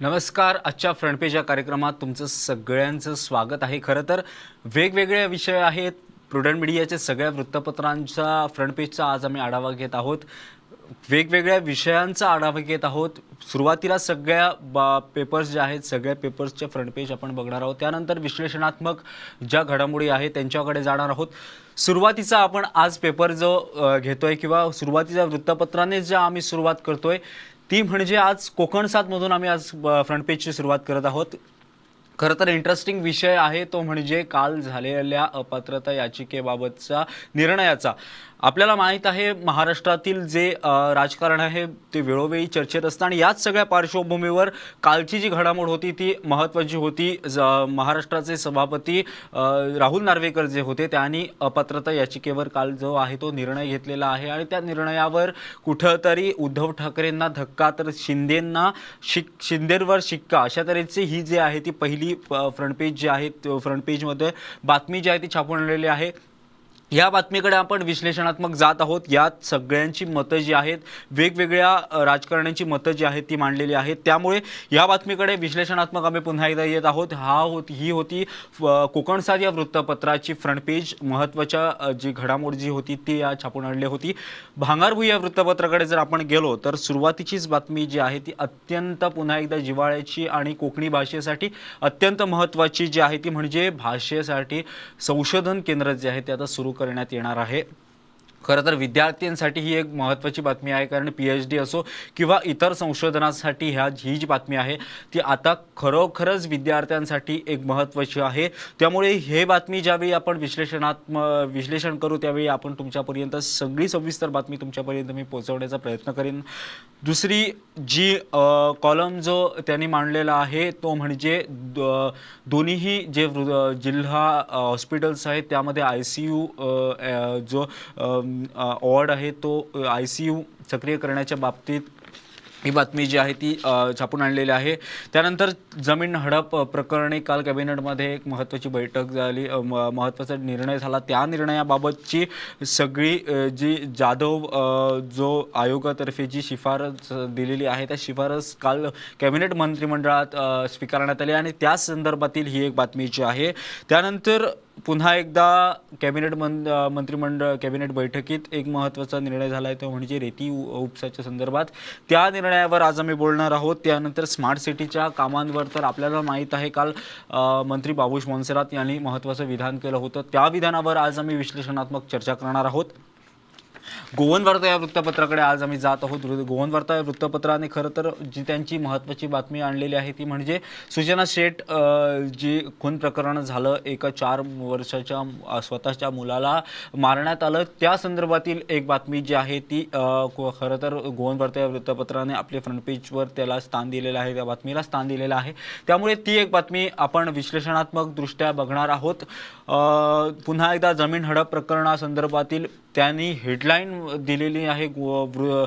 नमस्कार आजच्या फ्रंटपेज या कार्यक्रमात तुमचं सगळ्यांचं स्वागत आहे. खरं तर वेगवेगळे विषय आहेत. प्रुडंट मीडियाच्या सगळ्या वृत्तपत्रांचा फ्रंट पेजचा आज आम्ही आढावा घेत आहोत. वेगवेगळ्या विषयांचा आढावा घेत आहोत. सुरुवातीला सगळ्या बा पेपर्स जे आहेत सगळ्या पेपर्सचे फ्रंट पेज आपण बघणार आहोत. त्यानंतर विश्लेषणात्मक ज्या घडामोडी आहेत त्यांच्याकडे जाणार आहोत. सुरुवातीचा आपण आज पेपर जो घेतोय किंवा सुरुवातीच्या वृत्तपत्राने ज्या आम्ही सुरुवात करतोय ती म्हणजे आज कोकण सातमधून आम्ही आज फ्रंट पेजची सुरुवात करत आहोत. खरं तर इंटरेस्टिंग विषय आहे तो म्हणजे काल झालेल्या अपात्रता याचिकेबाबतचा निर्णयाचा. आपल्याला माहीत आहे महाराष्ट्रातील जे राजकारण आहे ते वेळोवेळी चर्चेत असतं आणि याच सगळ्या पार्श्वभूमीवर कालची जी घडामोड होती ती महत्त्वाची होती. ज- महाराष्ट्राचे सभापती राहुल नार्वेकर जे होते त्यांनी अपात्रता याचिकेवर काल जो आहे तो निर्णय घेतलेला आहे आणि त्या निर्णयावर कुठंतरी उद्धव ठाकरेंना धक्का तर शिंदेंना शिक शिंदेवर शिक्का अशा तऱ्हेची ही जी आहे ती पहिली फ्रंट पेज जी आहे फ्रंट पेजमध्ये बातमी जी आहे ती छापून आलेली आहे. या बातमीकडे आपण विश्लेषणात्मक जात आहोत. यात सगळ्यांची मतं जी आहेत वेगवेगळ्या राजकारण्यांची मतं जी आहेत ती मांडलेली आहेत. त्यामुळे या बातमीकडे विश्लेषणात्मक आम्ही पुन्हा एकदा येत आहोत. हा होत ही होती अ, कोकणसाद या वृत्तपत्राची फ्रंट पेज महत्त्वाच्या जी घडामोड जी होती ती या छापून आणली होती. भांगारभू या वृत्तपत्राकडे जर आपण गेलो तर सुरुवातीचीच बातमी जी आहे ती अत्यंत पुन्हा एकदा जिव्हाळ्याची आणि कोकणी भाषेसाठी अत्यंत महत्त्वाची जी आहे ती म्हणजे भाषेसाठी संशोधन केंद्र जे आहे ते आता सुरू करण्यात येणार आहे. खरं तर विद्यार्थ्यांसाठी ही एक महत्त्वाची बातमी आहे कारण पी एच डी असो किंवा इतर संशोधनासाठी ह्या ही जी बातमी आहे ती आता खरोखरच विद्यार्थ्यांसाठी एक महत्त्वाची आहे. त्यामुळे हे बातमी ज्यावेळी आपण विश्लेषणात्म विश्लेषण करू त्यावेळी आपण तुमच्यापर्यंत सगळी सविस्तर बातमी तुमच्यापर्यंत मी पोहोचवण्याचा प्रयत्न करेन. दुसरी जी कॉलम जो त्यांनी मांडलेला आहे तो म्हणजे द- दोन्हीही जे वृ- जिल्हा हॉस्पिटल्स आहेत त्यामध्ये आय सी यू जो वॉर्ड आहे तो आय सी यू सक्रिय करण्याच्या बाबतीत ही बातमी जी आहे ती छापून आणलेली आहे. त्यानंतर जमीन हडप प्रकरणी काल कॅबिनेटमध्ये एक महत्त्वाची बैठक झाली. म- महत्त्वाचा निर्णय झाला. त्या निर्णयाबाबतची सगळी जी जाधव जो आयोगातर्फे जी शिफारस दिलेली आहे त्या शिफारस काल कॅबिनेट मंत्रिमंडळात स्वीकारण्यात आली आणि त्या संदर्भातील ही एक बातमी जी आहे. त्यानंतर पुन्हा एकदा कॅबिनेट मं मंत्रिमंडळ कॅबिनेट बैठकीत एक महत्त्वाचा निर्णय झाला आहे तो म्हणजे रेती उपसाच्या संदर्भात. त्या निर्णयावर आज आम्ही बोलणार आहोत. त्यानंतर स्मार्ट सिटीच्या कामांवर तर आपल्याला माहीत आहे काल मंत्री बाबूश मोन्सेरात यांनी महत्त्वाचं विधान केलं होतं. त्या विधानावर आज आम्ही विश्लेषणात्मक चर्चा करणार आहोत. गोवन वार्ता या वृत्तपत्राकडे आज आम्ही जात आहोत. गोवन वार्ता या वृत्तपत्राने खरं तर जी त्यांची महत्त्वाची बातमी आणलेली आहे ती म्हणजे सुजना शेठ जी खून प्रकरण झालं एका चार वर्षाच्या स्वतःच्या मुलाला मारण्यात आलं त्या संदर्भातील एक बातमी जी आहे ती खरं तर गोवन वार्ता या वृत्तपत्राने आपल्या फ्रंट पेजवर त्याला स्थान दिलेलं आहे त्या बातमीला स्थान दिलेलं आहे. त्यामुळे ती एक बातमी आपण विश्लेषणात्मक दृष्ट्या बघणार आहोत. पुन्हा एकदा जमीन हडप प्रकरणासंदर्भातील त्यांनी हेडलाईन दिलेली आहे गो वृ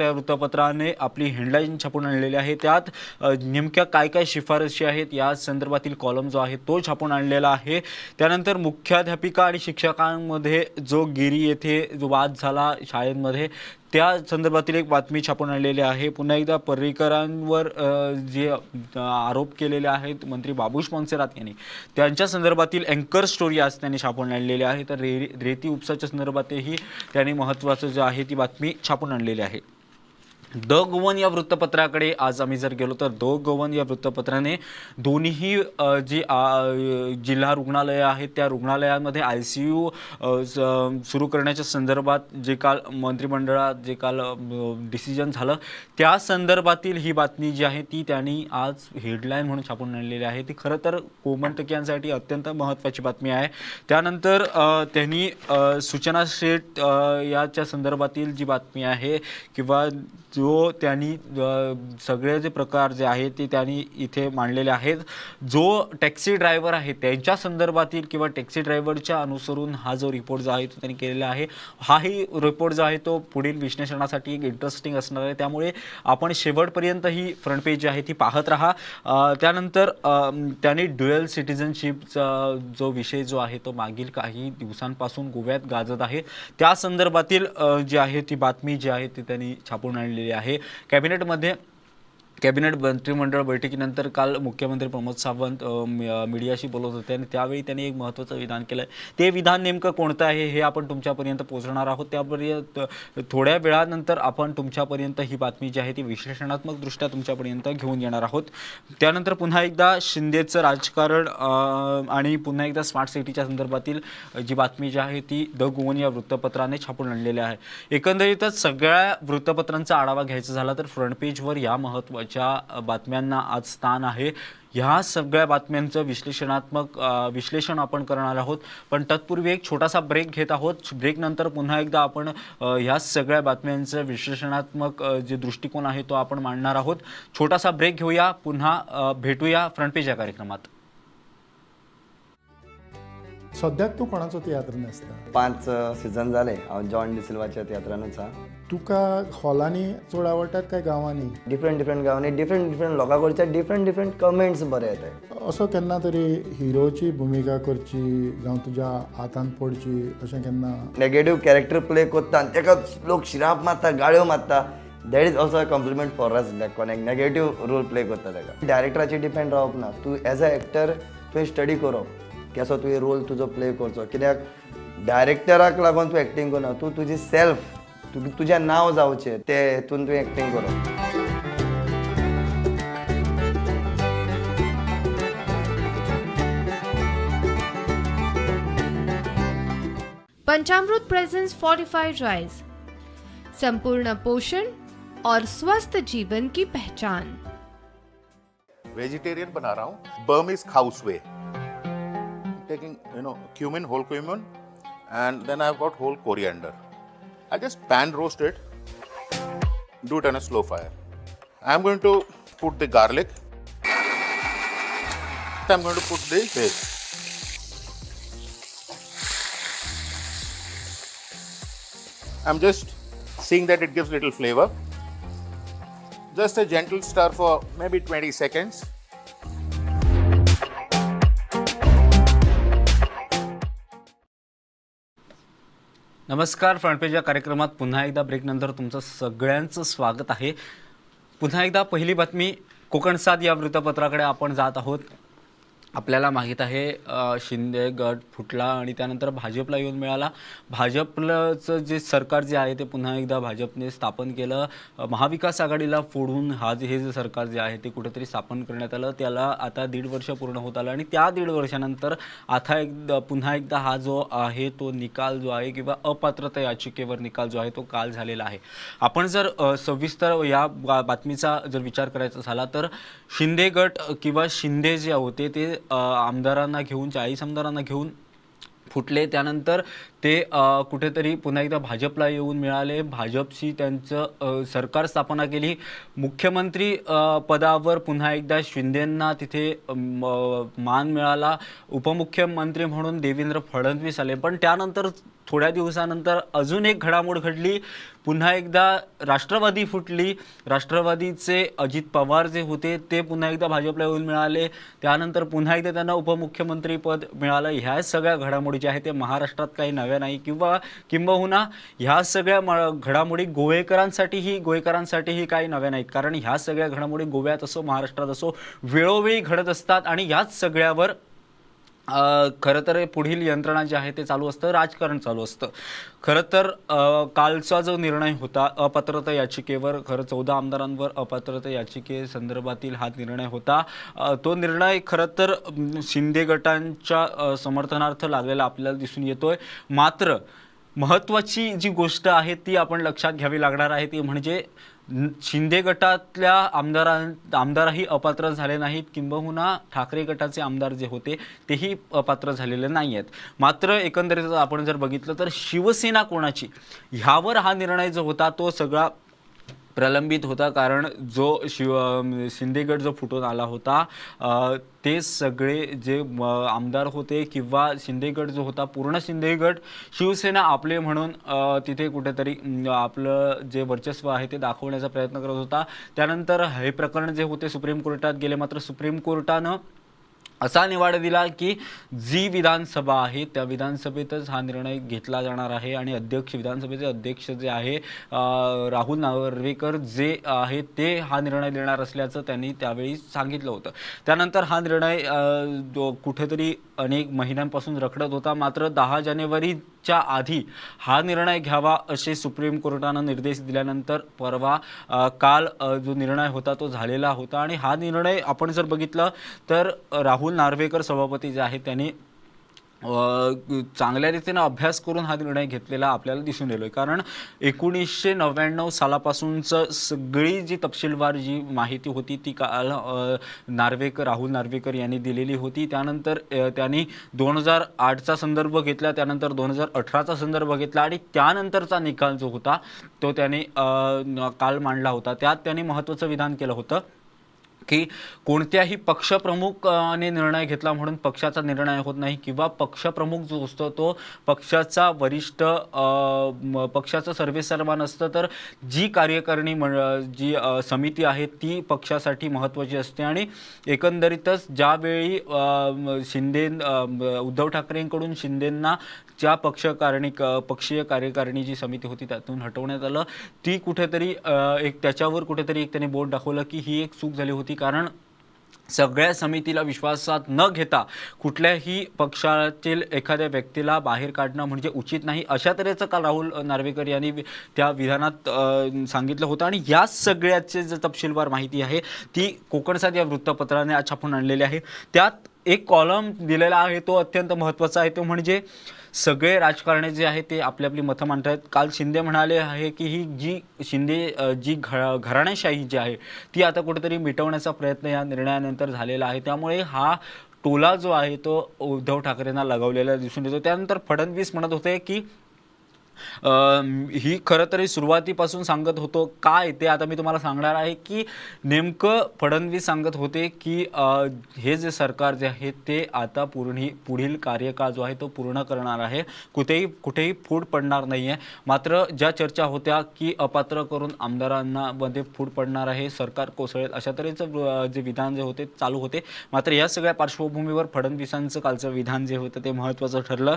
या वृत्तपत्राने. आपली हेडलाईन छापून आणलेली आहे. त्यात नेमक्या काय काय शिफारशी आहेत या संदर्भातील कॉलम जो आहे तो छापून आणलेला आहे. त्यानंतर मुख्याध्यापिका आणि शिक्षकांमध्ये जो गिरी येथे जो वाद झाला शाळेमध्ये त्या संदर्भातील एक बातमी छापून आणलेली आहे. पुन्हा एकदा पर्रीकरांवर जे आरोप केलेले आहेत मंत्री बाबूश मोन्सेरात यांनी त्यांच्या संदर्भातील अँकर स्टोरी आज त्यांनी छापून आणलेली आहे. तर रे रेती उपसाच्या संदर्भातही त्यांनी महत्त्वाचं जे आहे ती बातमी छापून आणलेली आहे. द गोवन या वृत्तपत्राकडे आज आम्ही जर गेलो तर द गोवन या वृत्तपत्राने दोन्हीही जी जिल्हा रुग्णालयं आहेत त्या रुग्णालयांमध्ये आय सी यू सुरू करण्याच्या संदर्भात जे काल मंत्रिमंडळात जे काल डिसिजन झालं त्या संदर्भातील ही बातमी जी आहे ती त्यांनी आज हेडलाईन म्हणून छापून आणलेली आहे. ती खरं तर गोमंतक्यांसाठी अत्यंत महत्त्वाची बातमी आहे. त्यानंतर त्यांनी सूचना शेट याच्या संदर्भातील जी बातमी आहे किंवा जो त्यांनी सगळे जे प्रकार जे आहेत ते त्यांनी इथे मांडलेले आहेत. जो टॅक्सी ड्रायव्हर आहे त्यांच्या संदर्भातील किंवा टॅक्सी ड्रायव्हरच्या अनुसरून हा जो रिपोर्ट जो आहे तो त्यांनी केलेला आहे हाही रिपोर्ट जो आहे तो पुढील विश्लेषणासाठी एक इंटरेस्टिंग असणार आहे. त्यामुळे आपण शेवटपर्यंत ही फ्रंट पेज जी आहे ती पाहत राहा. त्यानंतर त्यांनी ड्युएल सिटिझनशिपचा जो विषय जो आहे तो मागील काही दिवसांपासून गोव्यात गाजत आहे. त्या संदर्भातील जी आहे ती बातमी जी आहे ती त्यांनी छापून आणलेली आहे. कॅबिनेटमध्ये कॅबिनेट मंत्रिमंडळ बैठकीनंतर काल मुख्यमंत्री प्रमोद सावंत मीडियाशी बोलत होते आणि त्यावेळी त्यांनी एक महत्त्वाचं विधान केलं. ते विधान नेमकं कोणतं आहे हे आपण तुमच्यापर्यंत पोहोचणार आहोत. त्यापर्यंत थोड्या वेळानंतर आपण तुमच्यापर्यंत ही बातमी जी आहे ती विश्लेषणात्मकदृष्ट्या तुमच्यापर्यंत घेऊन येणार आहोत. त्यानंतर पुन्हा एकदा शिंदेचं राजकारण आणि पुन्हा एकदा स्मार्ट सिटीच्या संदर्भातील जी बातमी जी आहे ती द गोवन या वृत्तपत्राने छापून आणलेली आहे. एकंदरीतच सगळ्या वृत्तपत्रांचा आढावा घ्यायचा झाला तर फ्रंट पेजवर या महत्त्वाच्या महत्त्वाच्या बातम्यांना आज स्थान आहे. ह्या सगळ्या बातम्यांचं विश्लेषणात्मक विश्लेषण आपण करणार आहोत. पण तत्पूर्वी एक छोटासा ब्रेक घेत आहोत. ब्रेकनंतर पुन्हा एकदा आपण ह्या सगळ्या बातम्यांचं विश्लेषणात्मक जे दृष्टिकोन आहे तो आपण मांडणार आहोत. छोटासा ब्रेक घेऊया. पुन्हा भेटूया फ्रंट पेज या कार्यक्रमात. सद्याक तूं कोणाचो तियात्र न्हेसता पांच सिजन जाले हांव जॉन डिसिल्वाच्या तियात्रानूच आहा तुका हॉलांनी चड आवडटात काय गांवांनी? डिफरंट डिफरंट गांवांनी. डिफरंट डिफरंट लोकां कडचे डिफरंट डिफरंट कमेंट्स बरे येतात असो केन्ना तरी हिरोची भुमिका करची जावं तुज्या हातान पडची अशें केन्ना नेगेटीव कॅरेक्टर प्ले करता आनी ताका लोक शिराप मारता गाळ्यो मारता. That is also a compliment for us कोणाक नेगेटीव रोल प्ले करता ताका डायरेक्टराचेर डिपेंड रावप ना. तूं एज अ एक्टर तुवें स्टडी करप कसो तुवें रोल तुजो प्ले करचो. कित्याक डायरेक्टराक लागून तूं एक्टींग करना तूं तुजी सेल्फ तुजें नांव जावचें ते हेतून तुवें एक्टींग करप पंचामृत प्रेजेंस फोर्टिफाइड राइस संपूर्ण पोषण और स्वस्थ जीवन की पहचान. वेजिटेरियन बना रहा हूँ बर्मिस हाउस वे taking, you know, cumin, whole cumin, and then I've got whole coriander. I just pan roast it, do it on a slow fire. I'm going to put the garlic. I'm going to put the paste. I'm just seeing that it gives little flavor. Just a gentle stir for maybe 20 seconds. नमस्कार फ्रंटपेज या कार्यक्रमात पुन्हा एकदा ब्रेकनंतर तुमचं सगळ्यांचं स्वागत आहे. पुन्हा एकदा पहिली बातमी कोकणसाद या वृत्तपत्राकडे आपण जात आहोत. आपल्याला माहीत आहे शिंदे गट फुटला आणि त्यानंतर भाजपला येऊन मिळाला. भाजपचं जे सरकार जे आहे ते पुन्हा एकदा भाजपने स्थापन केलं. महाविकास आघाडीला फोडून हा जे हे जे सरकार जे आहे ते कुठेतरी स्थापन करण्यात आलं. त्याला आता दीड वर्ष पूर्ण होत आलं आणि त्या दीड वर्षानंतर आता एकदा पुन्हा एकदा हा जो आहे तो निकाल जो आहे किंवा अपात्रता याचिकेवर निकाल जो आहे तो काल झालेला आहे. आपण जर सविस्तर या बा- बातमीचा जर विचार करायचा झाला तर शिंदे गट किंवा शिंदे जे होते ते आमदारांना घेऊन चाळीस आमदारांना घेऊन फुटले. त्यानंतर ते कुठेतरी पुन्हा एकदा भाजपला येऊन मिळाले. भाजपशी त्यांचं सरकार स्थापना केली. मुख्यमंत्री पदावर पुन्हा एकदा शिंदेंना तिथे मान मिळाला. उपमुख्यमंत्री म्हणून देवेंद्र फडणवीस आले. पण त्यानंतर थोड्या दिवसानंतर अजून एक घडामोड घडली. पुन्हा एकदा राष्ट्रवादी फुटली. राष्ट्रवादीचे अजित पवार जे होते ते पुन्हा एकदा भाजपला येऊन मिळाले. त्यानंतर पुन्हा एकदा त्यांना उपमुख्यमंत्री पद मिळालं. ह्या सगळ्या घडामोडी ज्या आहेत ते महाराष्ट्रात काही नव्या नाही. किंवा किंबहुना ह्या सगळ्या म- घडामोडी गोवेकरांसाठीही गोवेकरांसाठीही काही नव्या नाहीत. कारण ह्या सगळ्या घडामोडी गोव्यात असो महाराष्ट्रात असो वेळोवेळी घडत असतात. आणि याच सगळ्यावर खरं तर पुढील यंत्रणा जी आहे ते चालू असतं राजकारण चालू असतं. खरं तर कालचा जो निर्णय होता अपात्रता याचिकेवर खरं चौदा आमदारांवर अपात्रता याचिके संदर्भातील हा निर्णय होता. तो निर्णय खरं तर शिंदे गटांच्या समर्थनार्थ लागलेला आपल्याला दिसून येतोय. मात्र महत्त्वाची जी गोष्ट आहे ती आपण लक्षात घ्यावी लागणार आहे ती म्हणजे शिंदे गटातल्या आमदारां आमदारही अपात्र झाले नाहीत. किंबहुना ठाकरे गटाचे आमदार जे होते तेही अपात्र झालेले नाही आहेत मात्र एकंदरीत आपण जर बघितलं तर शिवसेना कोणाची? ह्यावर हा निर्णय जो होता तो सगळा प्रलंबित होता कारण जो शिव शिंदेगड जो फुटून आला होता ते सगळे जे आमदार होते किंवा शिंदेगड जो होता पूर्ण शिंदेगड शिवसेना आपले म्हणून तिथे कुठेतरी आपलं जे वर्चस्व आहे ते दाखवण्याचा प्रयत्न करत होता. त्यानंतर हे प्रकरण जे होते सुप्रीम कोर्टात गेले. मात्र सुप्रीम कोर्टानं असा निवाडा दिला की जी विधानसभा आहे त्या विधानसभेतच हा निर्णय घेतला जाणार आहे आणि अध्यक्ष विधानसभेचे अध्यक्ष जे आहे राहुल नार्वेकर जे आहे ते हा निर्णय देणार असल्याचं त्यांनी त्यावेळी सांगितलं होतं. त्यानंतर हा निर्णय कुठेतरी अनेक महिन्यांपासून रखडत होता. मात्र दहा जानेवारी च्या आधी हा निर्णय घ्यावा असे सुप्रीम कोर्टानं निर्देश दिल्यानंतर परवा काल जो निर्णय होता तो झालेला होता. आणि हा निर्णय आपण जर बघितलं तर राहुल नार्वेकर सभापती जे आहेत त्यांनी चांगल्या रीतीनं अभ्यास करून हा निर्णय घेतलेला आपल्याला दिसून येतोय. कारण एकोणीसशे नव्याण्णव सालापासूनचं सगळी जी तपशीलवार जी माहिती होती ती काल नार्वेकर राहुल नार्वेकर यांनी दिलेली होती. त्यानंतर त्यांनी दोन हजार आठचा संदर्भ घेतला त्यानंतर दोन हजार अठराचा संदर्भ घेतला आणि त्यानंतरचा निकाल जो होता तो त्याने काल मांडला होता. त्यात त्यांनी महत्त्वाचं विधान केलं होतं. की कोणत्याही पक्षप्रमुखाने निर्णय घेतला म्हणून पक्षाचा निर्णय होत नाही किंवा पक्षप्रमुख जो असतो तो पक्षाचा वरिष्ठ पक्षाचं सर्वे पक्षाचं असतं तर जी कार्यकारिणी मंड जी समिती आहे ती पक्षासाठी महत्त्वाची असते. आणि एकंदरीतच ज्यावेळी शिंदे उद्धव ठाकरेंकडून शिंदेंना ज्या पक्षकारिणी क- पक्षीय कार्यकारिणी जी समिती होती त्यातून हटवण्यात आलं ती कुठेतरी एक त्याच्यावर कुठेतरी एक त्यांनी बोट दाखवलं की ही एक चूक झाली होती. कारण सगळ्या समितीला विश्वासात न घेता कुठल्याही पक्षातील एखाद्या व्यक्तीला बाहेर काढणं म्हणजे उचित नाही. अशा तऱ्हेचं काल राहुल नार्वेकर यांनी त्या विधानात सांगितलं होतं. आणि या सगळ्याचे जे तपशीलवार माहिती आहे ती कोकणसाद या वृत्तपत्राने छापून आणलेली आहे. त्यात एक कॉलम दिलेला आहे तो अत्यंत महत्त्वाचा आहे. तो म्हणजे सगळे राजकारणी जे आहे ते आपली आपली मतं मांडत आहेत काल शिंदे म्हणाले आहे की ही जी शिंदे जी घ घराणेशाही जी आहे ती आता कुठेतरी मिटवण्याचा प्रयत्न या निर्णयानंतर झालेला आहे. त्यामुळे हा टोला जो आहे तो उद्धव ठाकरेंना लगावलेला दिसून येतो. त्यानंतर फडणवीस म्हणत होते की ही खरं तरी सुरुवातीपासून सांगत होतो काय ते आता मी तुम्हाला सांगणार आहे की नेमकं फडणवीस सांगत होते की हे जे सरकार जे आहे ते आता पूर्ण पुढील कार्यकाळ जो आहे तो पूर्ण करणार आहे. कुठेही कुठेही फूट पडणार नाही आहे मात्र ज्या चर्चा होत्या की अपात्र करून आमदारांना मध्ये फूट पडणार आहे सरकार कोसळेल अशा तऱ्हेचं जे विधान जे होते चालू होते. मात्र या सगळ्या पार्श्वभूमीवर फडणवीसांचं कालचं विधान जे होतं ते महत्त्वाचं ठरलं.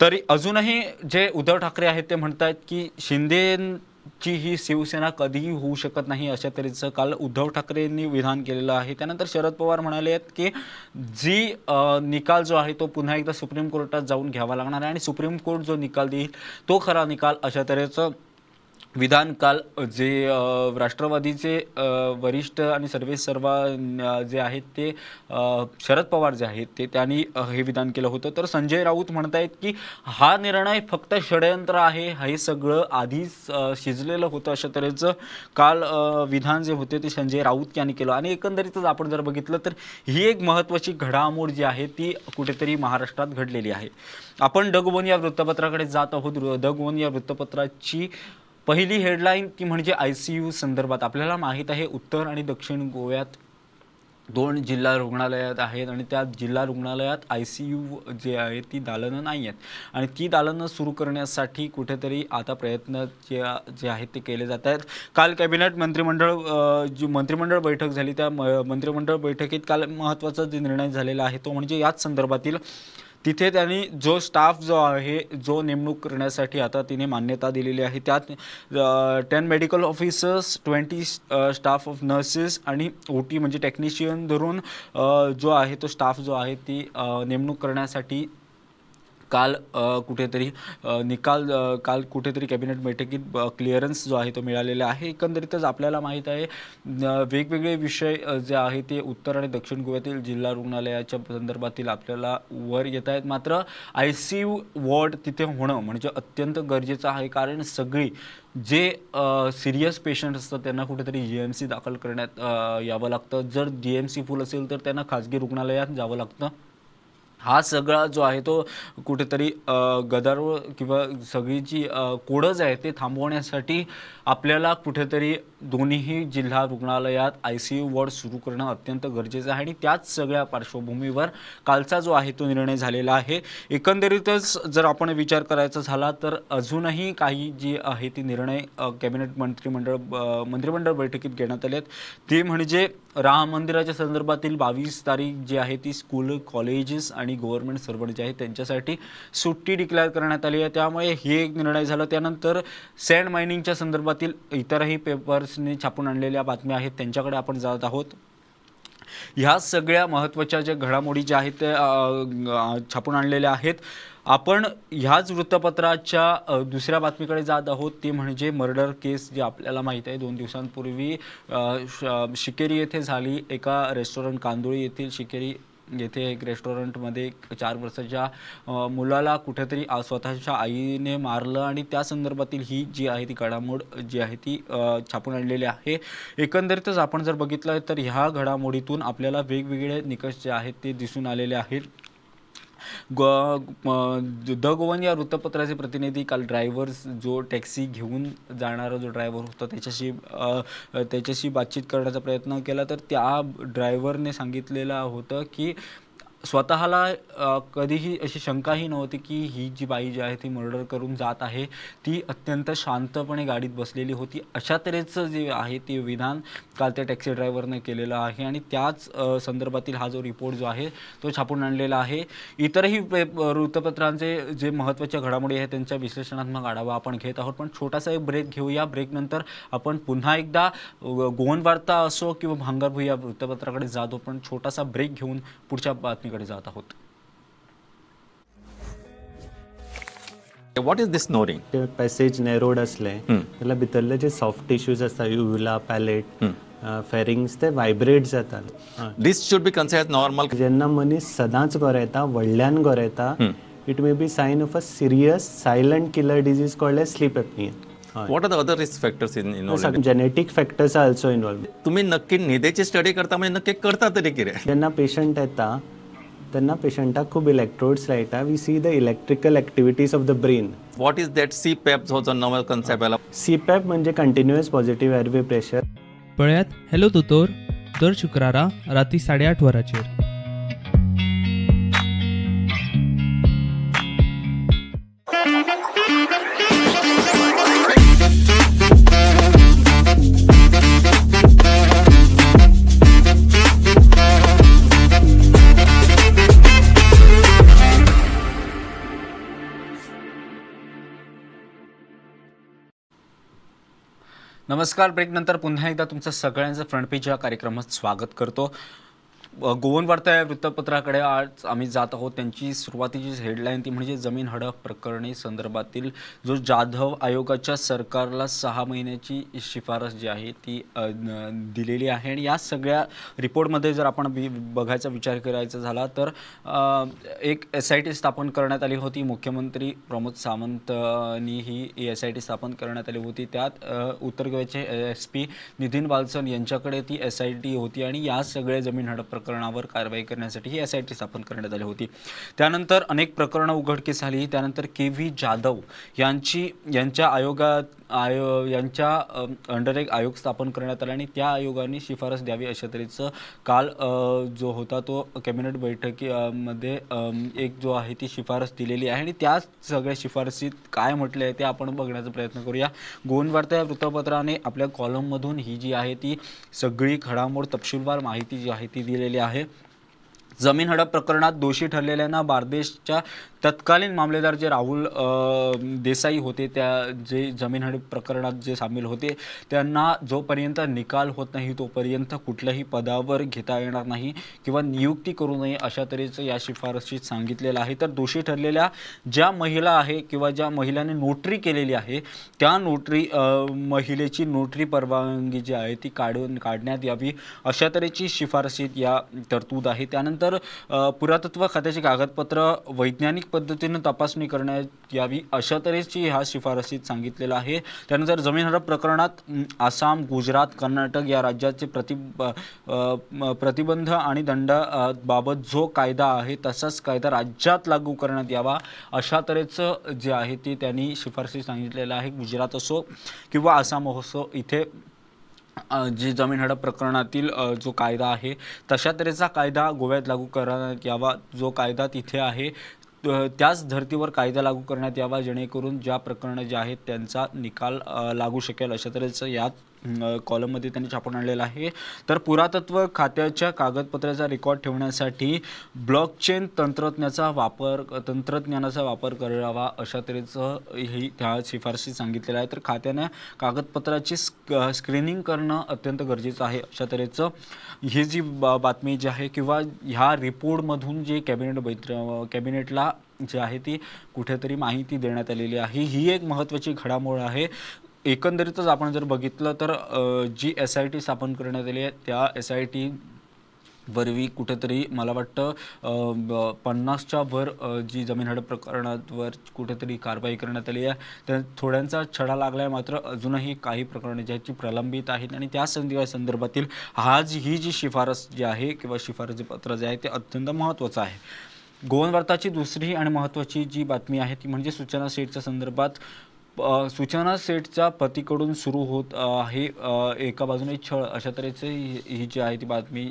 तरी अजूनही जे उद्धव ठाकरे आहेत ते म्हणतायत की शिंदेची ही शिवसेना कधीही होऊ शकत नाही अशा तऱ्हेचं काल उद्धव ठाकरेंनी विधान केलेलं आहे. त्यानंतर शरद पवार म्हणाले आहेत की जी अ, निकाल जो आहे तो पुन्हा एकदा सुप्रीम कोर्टात जाऊन घ्यावा लागणार आहे आणि सुप्रीम कोर्ट जो निकाल देईल तो खरा निकाल अशा तऱ्हेचं विधान काल जे राष्ट्रवादीचे वरिष्ठ आणि सर्वे सर्व जे आहेत ते शरद पवार जे आहेत ते त्यांनी हे विधान केलं होतं. तर संजय राऊत म्हणतायत की हा निर्णय फक्त षडयंत्र आहे हे सगळं आधीच शिजलेलं होतं अशा तऱ्हेचं. काल विधान जे होते ते संजय राऊत यांनी केलं. आणि एकंदरीतच आपण जर बघितलं तर ही एक महत्त्वाची घडामोड जी आहे ती कुठेतरी महाराष्ट्रात घडलेली आहे. आपण डगवन या वृत्तपत्राकडे जात आहोत. डगवन या वृत्तपत्राची पहिली हेडलाईन ती म्हणजे आय सी यू संदर्भात आपल्याला माहीत आहे उत्तर आणि दक्षिण गोव्यात दोन जिल्हा रुग्णालयात आहेत आणि त्या जिल्हा रुग्णालयात आय सी यू जे आहे ती दालनं नाही आहेत. आणि ती दालनं सुरू करण्यासाठी कुठेतरी आता प्रयत्न जे जे आहेत ते केले जात आहेत. काल कॅबिनेट मंत्रिमंडळ जी मंत्रिमंडळ बैठक झाली त्या म- मंत्रिमंडळ बैठकीत काल महत्त्वाचा जे निर्णय झालेला आहे तो म्हणजे याच संदर्भातील तिथे त्यांनी जो स्टाफ जो आहे जो नेमणूक करण्यासाठी आता तिने मान्यता दिलेली आहे त्यात ten medical officers twenty staff of nurses आणि ओ टी म्हणजे टेक्निशियन धरून जो आहे तो स्टाफ जो आहे ती नेमणूक करण्यासाठी काल कुठेतरी निकाल काल कुठेतरी कॅबिनेट बैठकीत क्लिअरन्स जो आहे तो मिळालेला आहे. एकंदरीतच आपल्याला माहीत आहे वेगवेगळे विषय जे आहे ते उत्तर आणि दक्षिण गोव्यातील जिल्हा रुग्णालयाच्या संदर्भातील आपल्याला वर येत आहेत. मात्र आय सी यू वॉर्ड तिथे होणं म्हणजे अत्यंत गरजेचं आहे कारण सगळी जे सिरियस पेशंट असतात त्यांना कुठेतरी जी एम सी दाखल करण्यात यावं लागतं. जर जी एम सी फुल असेल तर त्यांना खाजगी रुग्णालयात जावं लागतं. हा सगळा जो आहे तो कुठेतरी गदारोळ किंवा सगळी जी कोडज आहे ते थांबवण्यासाठी आपल्याला कुठेतरी दोन्हीही जिल्हा रुग्णालयात आय सी यू वॉर्ड सुरू करणं अत्यंत गरजेचं आहे आणि त्याच सगळ्या पार्श्वभूमीवर कालचा जो आहे तो निर्णय झालेला आहे. एकंदरीतच जर आपण विचार करायचा झाला तर अजूनही काही जी आहे ती निर्णय कॅबिनेट मंत्रिमंडळ मंत्रिमंडळ बैठकीत घेण्यात आले आहेत. ते म्हणजे राम मंदिराच्या संदर्भातील बावीस तारीख जी आहे ती स्कूल कॉलेजेस आणि गव्हर्नमेंट सर्वंट जे आहेत त्यांच्यासाठी सुट्टी डिक्लेअर करण्यात आली आहे. त्यामुळे हे एक निर्णय झाला. त्यानंतर सँड मायनिंगच्या संदर्भातील इतरही पेपर्सने छापून आणलेल्या बातम्या आहेत. त्यांच्याकडे आपण जात आहोत. ह्या सगळ्या महत्त्वाच्या ज्या घडामोडी ज्या आहेत त्या छापून आणलेल्या आहेत. आपण ह्याच वृत्तपत्राच्या दुसऱ्या बातमीकडे जात आहोत. ती म्हणजे मर्डर केस जी आपल्याला माहीत आहे. दोन दिवसांपूर्वी श- शिकेरी येथे झाली. एका रेस्टॉरंट कांदोळी येथील शिकेरी येथे एक रेस्टॉरंटमध्ये एक चार वर्षाच्या मुलाला कुठेतरी स्वतःच्या आईने मारलं आणि त्या संदर्भातील ही जी आहे ती घडामोड जी आहे ती छापून आणलेली आहे. एकंदरीतच आपण जर बघितलं तर ह्या घडामोडीतून आपल्याला वेगवेगळे निकष जे आहेत ते दिसून आलेले आहेत. ग द गोवन या वृत्तपत्राचे प्रतिनिधी काल ड्रायव्हर्स जो टॅक्सी घेऊन जाणारा जो ड्रायव्हर होता त्याच्याशी त्याच्याशी बातचीत करण्याचा प्रयत्न केला. तर त्या ड्रायव्हरने सांगितलेलं होतं की स्वतःला कधीही अशी शंकाही नव्हती की ही जी बाई जी आहे ती मर्डर करून जात आहे ती अत्यंत शांतपणे गाडीत बसलेली होती. अशा तऱ्हेचं जे आहे ते विधान काल त्या टॅक्सी ड्रायव्हरने केलेलं आहे आणि त्याच संदर्भातील हा जो रिपोर्ट जो आहे तो छापून आणलेला आहे. इतरही वृत्तपत्रांचे जे महत्त्वाच्या घडामोडी आहेत त्यांच्या विश्लेषणात्मक आढावा आपण घेत आहोत. पण छोटासा एक ब्रेक घेऊया. ब्रेकनंतर आपण पुन्हा एकदा गोवन वार्ता असो किंवा भांगरभू या वृत्तपत्राकडे जातो. पण छोटासा ब्रेक घेऊन पुढच्या बातमीकडे जात आहोत. What is this snoring? ते पॅसेज नॅरोड असले जाल्यार भितरले जे सॉफ्ट टिश्यूज आसता युव्युला पॅलेट फेरिंग्स ते वायब्रेट जातात. This should be considered normal. जेन्ना मनीस सदांच गरयता व्हडल्यान गरयता it may be sign of a serious silent killer disease कळ्ळे sleep apnea What are the other risk factors in involved? Genetic factors are also involve तुम्ही नक्की न्हिदेची study करता म्हणजे नक्की करता तरी कितें? जेन्ना पेशंट येता तेन्ना पेशंटाक खूब इलेक्ट्रोड्स लायता we see the electrical activities of the brain what is that CPAP जो नवो कन्सेप्ट आयला सीपॅप म्हणजे कंटिन्युअस पॉझिटिव्ह एअरवे प्रेशर पळयात हॅलो दोतोर दर शुक्रारा राती साडेआठ वरांचेर. नमस्कार. ब्रेकनंतर पुन्हा एकदा तुमचं सगळ्यांचं फ्रंट पेज या कार्यक्रमात स्वागत करतो. गोवन वार्ता या वृत्तपत्राकडे आज आम्ही जात आहोत. त्यांची सुरुवातीची हेडलाईन ती म्हणजे जमीन हडप प्रकरणी संदर्भातील जो जाधव आयोगाच्या सरकारला सहा महिन्याची शिफारस जी आहे ती दिलेली आहे. आणि या सगळ्या रिपोर्टमध्ये जर आपण बी बघायचा विचार करायचा झाला तर एक एस आय टी स्थापन करण्यात आली होती. मुख्यमंत्री प्रमोद सावंतनी ही एस आय टी स्थापन करण्यात आली होती. त्यात उत्तर गोव्याचे एस पी नितीन बालसन यांच्याकडे ती एस आय टी होती. आणि या सगळ्या जमीन हडप प्रकरणावर कारवाई करण्यासाठी ही एस आय टी स्थापन करण्यात आली होती. त्यानंतर अनेक प्रकरणं उघडकीस आली. त्यानंतर के व्ही जाधव यांची यांच्या आयोगात आयो यांच्या अंडर एक आयोग स्थापन करण्यात आला आणि त्या आयोगाने शिफारस द्यावी अशा तऱ्हेचं काल जो होता तो कॅबिनेट बैठकीमध्ये एक जो आहे ती शिफारस दिलेली आहे आणि त्या सगळ्या शिफारसीत काय म्हटले आहे ते आपण बघण्याचा प्रयत्न करूया. गोवन वार्ता या वृत्तपत्राने आपल्या कॉलममधून ही जी आहे ती सगळी घडामोड तपशीलवार माहिती जी आहे ती दिलेली आहे. जमीन हडप प्रकरणात दोषी ठरलेल्यांना बार्देशच्या तत्कालीन मामलेदार जे राहुल देसाई होते त्या जे जमीन हडप प्रकरणात जे सामील होते त्यांना जोपर्यंत निकाल होत नाही तोपर्यंत कुठल्याही पदावर घेता येणार नाही किंवा नियुक्ती करू नये अशा तऱ्हेचं या शिफारशीत सांगितलेलं आहे. तर दोषी ठरलेल्या ज्या महिला आहे किंवा ज्या महिलांनी नोटरी केलेली आहे त्या नोटरी महिलेची नोटरी परवानगी जी आहे ती काढून काढण्यात यावी अशा तऱ्हेची शिफारशीत या तरतूद आहे. त्यानंतर त्यानंतर पुरातत्व खात्याची कागदपत्र वैज्ञानिक पद्धतीनं तपासणी करण्यात यावी अशा तऱ्हेची ह्या शिफारसीत सांगितलेलं आहे. त्यानंतर जमीन हडप प्रकरणात आसाम गुजरात कर्नाटक या राज्याचे प्रति प्रतिबंध आणि दंड बाबत जो कायदा आहे तसाच कायदा राज्यात लागू करण्यात यावा अशा तऱ्हेचं जे आहे ते त्यांनी शिफारशी सांगितलेलं आहे. गुजरात असो किंवा आसाम असो इथे जी जमीन हडप प्रकरणातील जो कायदा आहे तशा तऱ्हेचा कायदा गोव्यात लागू करण्यात यावा. जो कायदा तिथे आहे त- त्याच धर्तीवर कायदा लागू करण्यात यावा जेणेकरून ज्या प्रकरणं जे आहेत त्यांचा निकाल लागू शकेल अशा तऱ्हेचं यात कॉलममध्ये त्यांनी छापून आणलेलं आहे. तर पुरातत्व खात्याच्या कागदपत्राचा रेकॉर्ड ठेवण्यासाठी ब्लॉकचेन तंत्रज्ञाचा वापर तंत्रज्ञानाचा वापर करावा अशा तऱ्हेचं ही त्या शिफारशी सांगितलेलं आहे तर खात्याने कागदपत्राची स्क स्क्रीनिंग करणं अत्यंत गरजेचं आहे अशा तऱ्हेचं. ही जी बा बातमी जी आहे किंवा ह्या रिपोर्टमधून जे कॅबिनेट बैठ कॅबिनेटला जे आहे ती कुठेतरी माहिती देण्यात आलेली आहे. ही एक महत्त्वाची घडामोड आहे. एकंदरीतच आपण जर बघितलं तर जी एस आय टी स्थापन करण्यात आली आहे त्या एस आय टी वरवी कुठेतरी मला वाटतं पन्नासच्या वर जी जमीन हडप प्रकरणावर कुठेतरी कारवाई करण्यात आली आहे. त्या थोड्यांचा छडा लागला आहे मात्र अजूनही काही प्रकरणे ज्याची प्रलंबित आहेत आणि त्या संधी संदर्भातील आज ही जी शिफारस जी आहे किंवा शिफारसी पत्र जे आहे ते अत्यंत महत्त्वाचं आहे. गोवन वार्ताची दुसरी आणि महत्त्वाची जी बातमी आहे ती म्हणजे सूचना सेटच्या संदर्भात सूचना सेटच्या पतीकडून सुरू होत आहे. एका बाजूने छळ अशा तऱ्हेचे ही ही जी आहे ती बातमी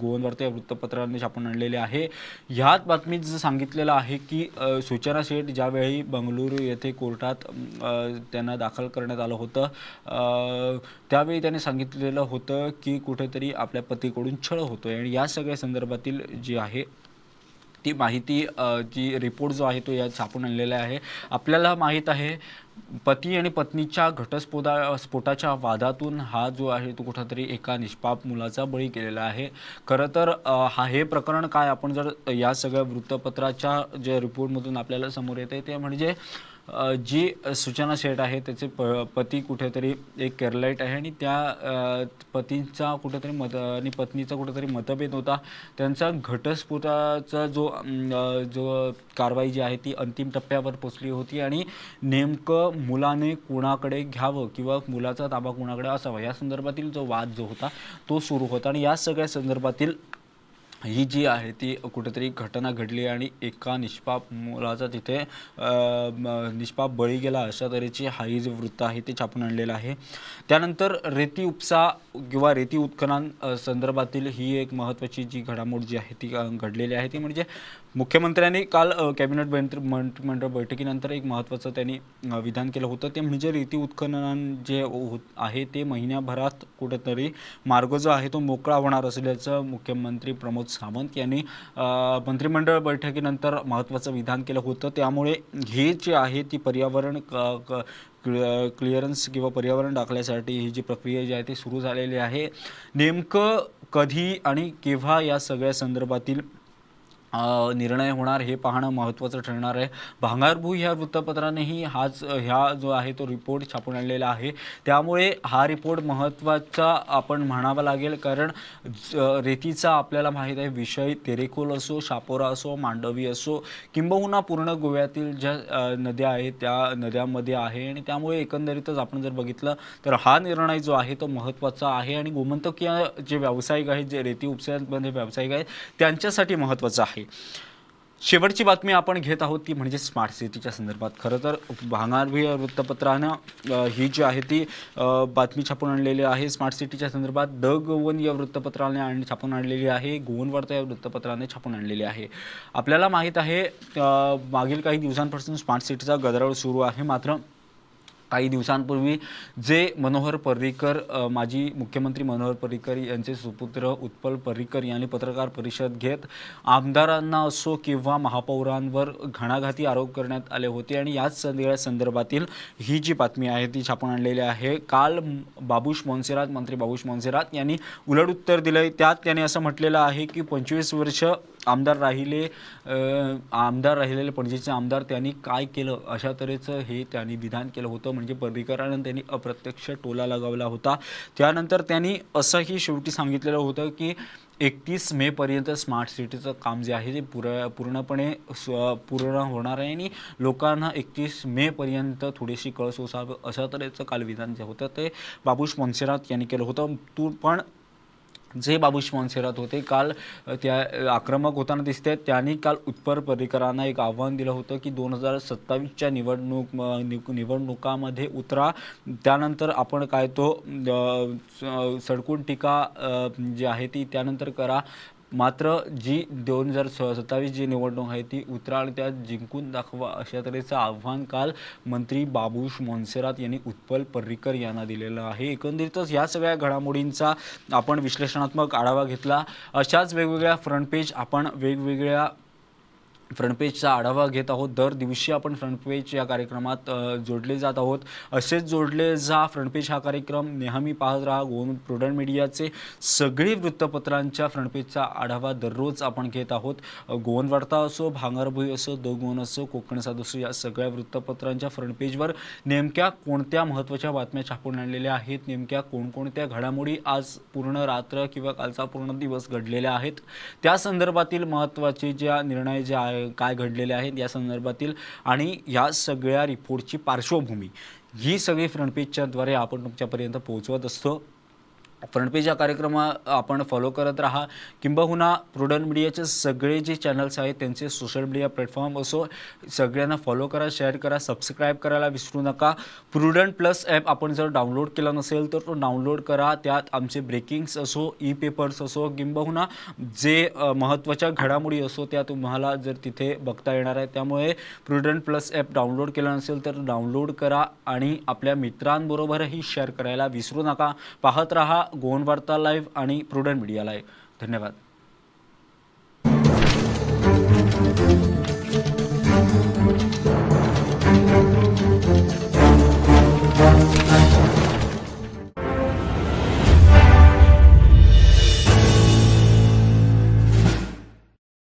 गोवनवरती या वृत्तपत्रांनी छापून आणलेली आहे. ह्याच बातमीत जर सांगितलेलं आहे की सूचना सेठ ज्यावेळी बंगळुरू येथे कोर्टात त्यांना दाखल करण्यात आलं होतं त्यावेळी त्याने सांगितलेलं होतं की कुठेतरी आपल्या पतीकडून छळ होतोय. आणि या सगळ्या संदर्भातील जी आहे ती माहिती जी रिपोर्ट जो आहे तो यात छापून आणलेला आहे. आपल्याला माहीत आहे पती आणि पत्नीच्या घटस्फोटा स्फोटाच्या वादातून हा जो आहे तो कुठंतरी एका निष्पाप मुलाचा बळी केलेला आहे. खरं तर हा हे प्रकरण काय आपण जर या सगळ्या वृत्तपत्राच्या जे रिपोर्टमधून आपल्याला समोर येते ते म्हणजे जी सूचना सेट आहे त्याचे प पती कुठेतरी एक केरलाईट आहे आणि त्या पतींचा कुठेतरी मत आणि पत्नीचा कुठेतरी मतभेद होता. त्यांचा घटस्फोटाचा जो जो कारवाई जी आहे ती अंतिम टप्प्यावर पोचली होती आणि नेमकं मुलाने कुणाकडे घ्यावं किंवा मुलाचा ताबा कुणाकडे असावा या संदर्भातील जो वाद जो होता तो सुरू होता. आणि या सगळ्या संदर्भातील ही जी आहे ती कुठेतरी घटना घडली आणि एका निष्पाप मुलाचा तिथे निष्पाप बळी गेला अशा तऱ्हेची हा ही जे वृत्त आहे ते छापून आणलेलं आहे. त्यानंतर रेती उपसा किंवा रेती उत्खनन संदर्भातील ही एक महत्त्वाची जी घडामोड जी आहे ती घडलेली आहे ती म्हणजे मुख्यमंत्र्यांनी काल कॅबिनेट मंत्री मंत्रिमंडळ बैठकीनंतर एक महत्त्वाचं त्यांनी विधान केलं होतं. ते म्हणजे रेती उत्खनन जे होत आहे ते महिन्याभरात कुठेतरी मार्ग जो आहे तो मोकळा होणार असल्याचं मुख्यमंत्री प्रमोद सावंत यांनी मंत्रिमंडळ बैठकीनंतर महत्त्वाचं विधान केलं होतं. त्यामुळे हे जे आहे ती पर्यावरण क- क- क्लिअरन्स किंवा पर्यावरण दाखल्यासाठी ही जी प्रक्रिया जी आहे ती सुरू झालेली आहे. नेमकं कधी आणि केव्हा या सगळ्या संदर्भातील निर्णय होणार हे पाहणं महत्त्वाचं ठरणार आहे. भांगारभू ह्या वृत्तपत्रानेही हाच ह्या जो आहे तो रिपोर्ट छापून आणलेला आहे. त्यामुळे हा रिपोर्ट महत्त्वाचा आपण म्हणावा लागेल. कारण ज- रेतीचा आपल्याला माहीत आहे विषय तेरेखोल असो शापोरा असो मांडवी असो किंबहुना पूर्ण गोव्यातील ज्या नद्या आहेत त्या नद्यांमध्ये आहे. आणि त्यामुळे एकंदरीतच आपण जर बघितलं तर हा निर्णय जो आहे तो महत्त्वाचा आहे. आणि गोमंतकीय जे व्यावसायिक आहेत जे रेती उपसामध्ये व्यावसायिक आहेत त्यांच्यासाठी महत्त्वाचं आहे. शेवटची बातमी आपण घेत आहोत ती म्हणजे स्मार्ट सिटीच्या संदर्भात. खरं तर भांगारभी वृत्तपत्रानं ही जी आहे ती बातमी छापून आणलेली आहे. स्मार्ट सिटीच्या संदर्भात द गोवन या वृत्तपत्राने आण छापून आणलेली आहे. गोवनवार्ता या वृत्तपत्राने छापून आणलेली आहे. आपल्याला माहीत आहे मागील काही दिवसांपासून स्मार्ट सिटीचा गदारोळ सुरू आहे. मात्र काही दिवसांपूर्वी जे मनोहर पर्रिकर माजी मुख्यमंत्री मनोहर पर्रिकर यांचे सुपुत्र उत्पल पर्रिकर यांनी पत्रकार परिषद घेत आमदारांना असो किंवा महापौरांवर घणाघाती आरोप करण्यात आले होते आणि याच सगळ्या संदर्भातील ही जी बातमी आहे ती छापून आणलेली आहे. काल बाबूश मोन्सेरात मंत्री बाबूश मोन्सेरात यांनी उलट उत्तर दिलं त्यात त्यांनी असं म्हटलेलं आहे की पंचवीस वर्ष आमदार राहिले आमदार राहिलेले पणजीचे आमदार त्यांनी काय केलं? अशा तऱ्हेचं हे त्यांनी विधान केलं होतं. म्हणजे पर्रिकरानं त्यांनी अप्रत्यक्ष टोला लगावला होता. त्यानंतर त्यांनी असंही शेवटी सांगितलेलं होतं की एकतीस मेपर्यंत स्मार्ट सिटीचं काम जे आहे ते पुर पूर्णपणे स्व पूर्ण होणार आहे आणि लोकांना एकतीस मेपर्यंत थोडीशी कळ सोसावं अशा तऱ्हेचं काल विधान जे होतं ते बाबूश मोन्सेरात यांनी केलं होतं. तू पण जे बाबू मोन्सेरात होते काल त्या आक्रमक होताना दिसते त्यांनी काल उत्पर पर्रिकरांना एक आव्हान दिलं होतं की दोन हजार सत्तावीसच्या निवडणूक निव- निवडणुकामध्ये उतरा. त्यानंतर आपण काय तो स- सडकून टीका जी आहे ती त्यानंतर करा. मात्र जी दोन हजार स सत्तावीस जी निवडणूक आहे ती उतरा आणि त्यात जिंकून दाखवा अशा तऱ्हेचं आव्हान काल मंत्री बाबूश मोन्सेरात यांनी उत्पल पर्रीकर यांना दिलेलं आहे. एकंदरीतच या सगळ्या घडामोडींचा आपण विश्लेषणात्मक आढावा घेतला. अशाच वेगवेगळ्या फ्रंट पेज आपण वेगवेगळ्या फ्रंट पेजचा आढावा घेत आहोत. दर दिवशी आपण फ्रंट पेज या कार्यक्रमात जोडले जात आहोत. असेच जोडले जा फ्रंट पेज हा कार्यक्रम. नेहमी पाहत राहा. गोन प्रुडंट मीडियाचे सगळी वृत्तपत्रांच्या फ्रंट पेजचा आढावा दररोज आपण घेत आहोत. गोवन वार्ता असो भांगारभुई असो द गोवन असो कोकण साध असो या सगळ्या वृत्तपत्रांच्या फ्रंट पेजवर नेमक्या कोणत्या महत्त्वाच्या बातम्या छापून आणलेल्या आहेत? नेमक्या कोणकोणत्या घडामोडी आज पूर्ण रात्र किंवा कालचा पूर्ण दिवस घडलेल्या आहेत? त्या संदर्भातील महत्त्वाचे ज्या निर्णय जे आहेत काय घडलेले आहेत या संदर्भातील आणि या सगळ्या रिपोर्टची पार्श्वभूमी. ही सगळी फ्रंट पेजच्याद्वारे आपण तुमच्यापर्यंत पोहोचवत असतो. फ्रंट पेज या कार्यक्रम आपण फॉलो करत राहा. किंबहुना प्रुडंट मीडियाचे सगळे जे चॅनल्स आहेत त्यांचे सोशल मीडिया प्लॅटफॉर्म असो सगळ्यांना फॉलो करा शेअर करा सबस्क्राईब करायला विसरू नका. प्रुडंट प्लस ॲप आपण जर डाउनलोड केला नसेल तर तो डाउनलोड करा. त्यात आमचे ब्रेकिंग्स असो ई पेपर्स असो किंबहुना जे महत्त्वाच्या घडामोडी असो त्या तुम्हाला जर तिथे बघता येणार आहे त्यामुळे प्रुडंट प्लस ॲप डाउनलोड केला नसेल तर डाउनलोड करा आणि आपल्या मित्रांबरोबरही शेअर करायला विसरू नका. पाहत राहा. गोवन वार्ता लाईव्ह आणि प्रुडंट मीडिया लाईव्ह. धन्यवाद.